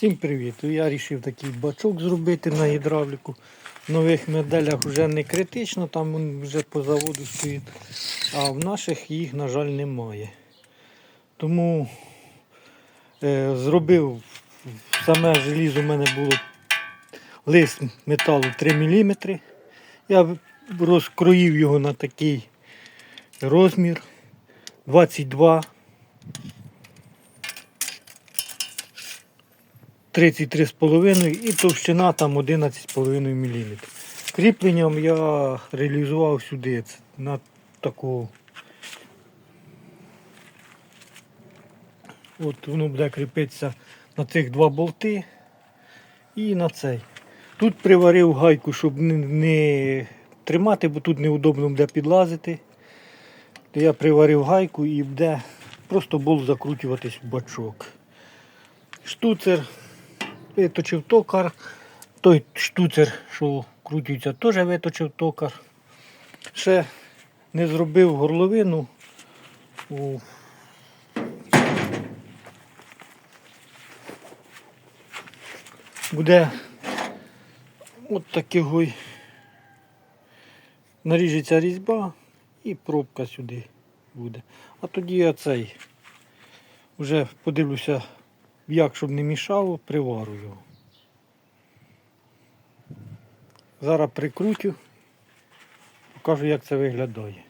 Всім привіт! Я вирішив такий бачок зробити на гідравліку. В нових моделях вже не критично, там він вже по заводу стоїть. А в наших їх, на жаль, немає. Тому е, зробив саме желізо у мене було лист металу 3 мм. Я розкроїв його на такий розмір 22 33,5 і товщина там 11,5 мм. Кріпленням я реалізував сюди на таку. От воно буде кріпитися на цих два болти і на цей. Тут приварив гайку, щоб не, тримати, бо тут неудобно буде підлазити. То я приварив гайку і буде просто болт закручуватись в бачок. Штуцер виточив токар. Той штуцер, що крутиться, теж виточив токар. Ще не зробив горловину. у Буде от такий наріжеться різьба і пробка сюди буде. А тоді я цей вже подивлюся, як щоб не мішало, привару його. Зараз прикрутю, покажу, як це виглядає.